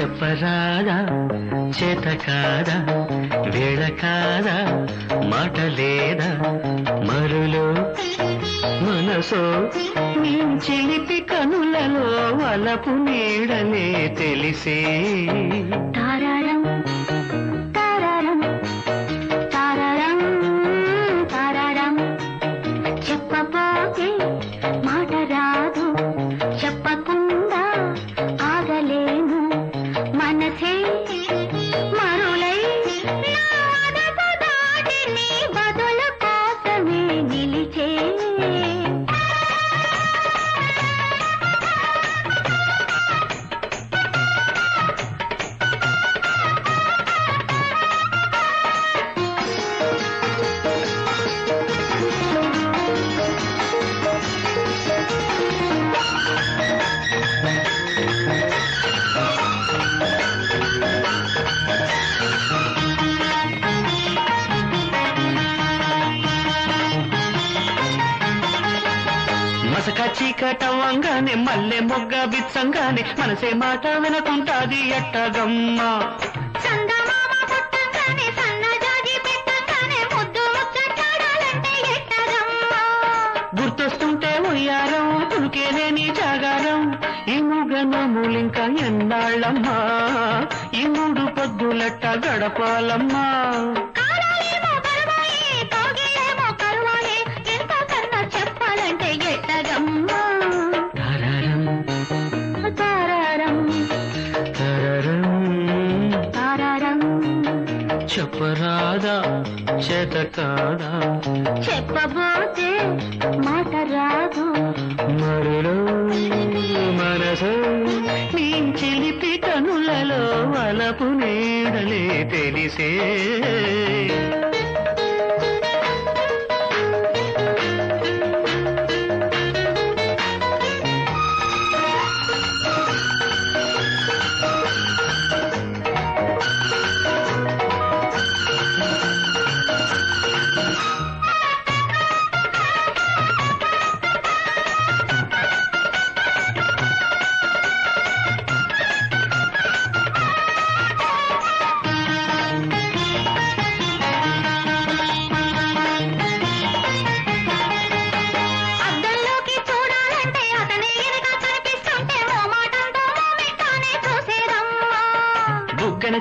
చెప్పరాదా? చేత కాదా? వేళ కాదా? మాట లేదా? మరులో మనసో? నీ చిలిపి కనులలో వలపు నీడనే తెలిసే? చీకటవంగానే మల్లె మొగ్గ బిచ్చంగానే మనసే మాట వినకుంటాది ఎట్టగమ్మ. గుర్తొస్తుంటే ఉయ్యారం తునికేనే నీ జాగారం. ఈ మూగనములింక ఎన్నాళ్ళమ్మా? ఈ మూడు పొద్దులట్ట గడపాలమ్మా? చెప్పరాదా చేత కాదా చెప్పబోతే మాట రాదు. మరులో మనసు నీ చిలిపి కనులలో వలపు నీడలే తెలిసే.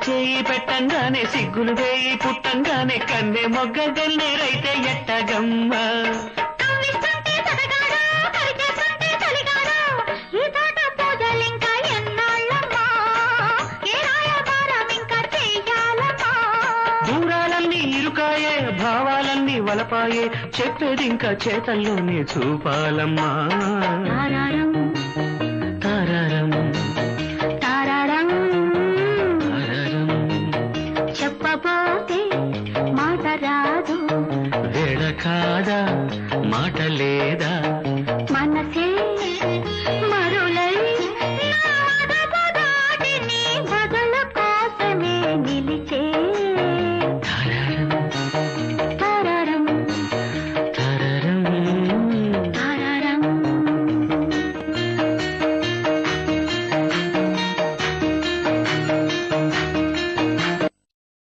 చేయి పెట్టంగానే సిగ్గులు వేయి పుట్టంగానే కన్నె మొగ్గ గన్నేరైతే ఎట్టగమ్మ. ఇంకా? దూరాలన్నీ ఇరుకాయే భావాలన్నీ వలపాయే చెప్పేదింకా చేతల్లోనే చూపాలమ్మా. మాట రాదు. వేళ కాదా మాట లేదా?